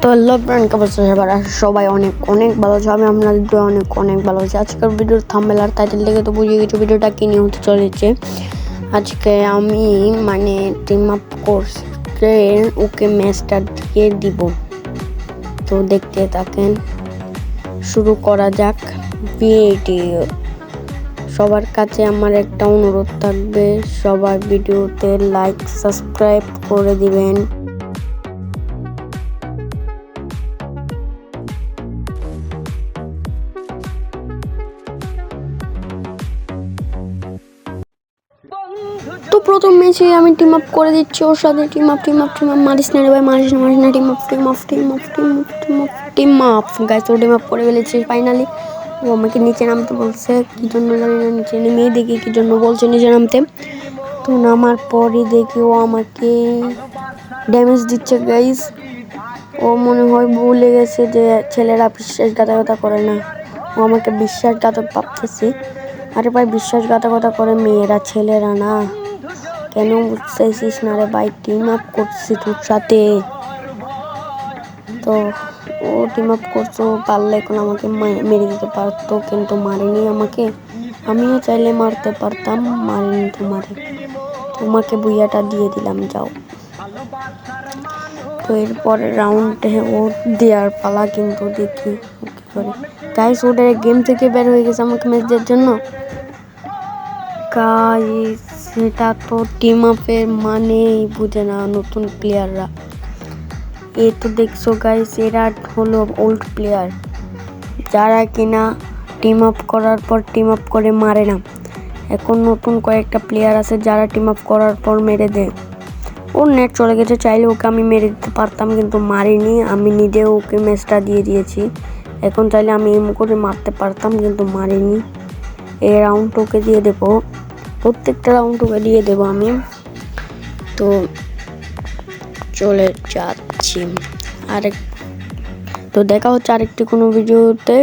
তো hello friend কেমন আছো সবার সবাই অনেক অনেক ভালো আছে। আমি আপনাদের দোয়া অনেক অনেক ভালো আছি। আজকের ভিডিওর থাম্বেল আর টাইটেল দেখে তো বুঝে গেছো ভিডিওটা কি নিয়ে হতে চলেছে। আজকে আমি মানে টিম আপ করতে ওকে ম্যাচটা দিয়ে দিব। তো দেখতে থাকেন, শুরু করা যাক ভিডিও সবার কাছে আমার একটা অনুরোধ থাকবে, সবার ভিডিওতে লাইক সাবস্ক্রাইব করে দিবেন। তো প্রথম ম্যাচে আমি টিম আপ করে দিচ্ছি ওর সাথে team up team up team up মারিস না রে ভাই, মারিস না মারিস না team up team up team up team up team up team up guys ও টিম আপ করে ফেলেছি ফাইনালি ও আমাকে নিচে নামতে বলছে, কি জন্য জানি না, নিচে নেমে দেখি কি জন্য বলছে নিচে নামতে। তো নামার পরই দেখি ও আমাকে ড্যামেজ দিচ্ছে গাইস ও মনে হয় ভুলে গেছে যে ছেলেরা বিশ্বাসঘাতকতা করে না। ও আমাকে বিশ্বাসঘাতক ভাবতেছে। আরে ভাই, বিশ্বাসঘাতকতা করে মেয়েরা, ছেলেরা না। কেন বুঝতেছিস না রে ভাই? টিম আপ করছি তোর সাথে। তো ও টিম আপ করছ পারলে এখন আমাকে মেরে দিতে পারতো, কিন্তু মারেনি আমাকে। আমিও চাইলে মারতে পারতাম, মারিনি তোমারে। তোমাকে বুইয়াটা দিয়ে দিলাম, যাও। তো এরপরে রাউন্ডে ও দেওয়ার পালা কিন্তু দেখি। করে। গাইস ওটা গেম থেকে বের হয়ে গেছে আমাকে ম্যাচ দেওয়ার জন্য। গাইস সেটা তো টিম আপের মানেই বুঝে না নতুন প্লেয়াররা এ তো দেখছ গাইস এরা হলো ওল্ড প্লেয়ার যারা কিনা টিম আপ করার পর টিম আপ করে মারে না। এখন নতুন কয়েকটা প্লেয়ার আছে যারা টিম আপ করার পর মেরে দেয়। ওর নেট চলে গেছে, চাইলে ওকে আমি মেরে দিতে পারতাম, কিন্তু মারিনি। আমি নিজে ওকে ম্যাচটা দিয়ে দিয়েছি। এখন চাইলে আমি এম করে মারতে পারতাম, কিন্তু মারিনি। এই রাউন্ড ওকে দিয়ে দেব। প্রত্যেকটা রাউন্ড ওকে দিয়ে দেব আমি। তো চলে যাচ্ছি। আরেক তো দেখা হচ্ছে আরেকটি কোনো ভিডিওতে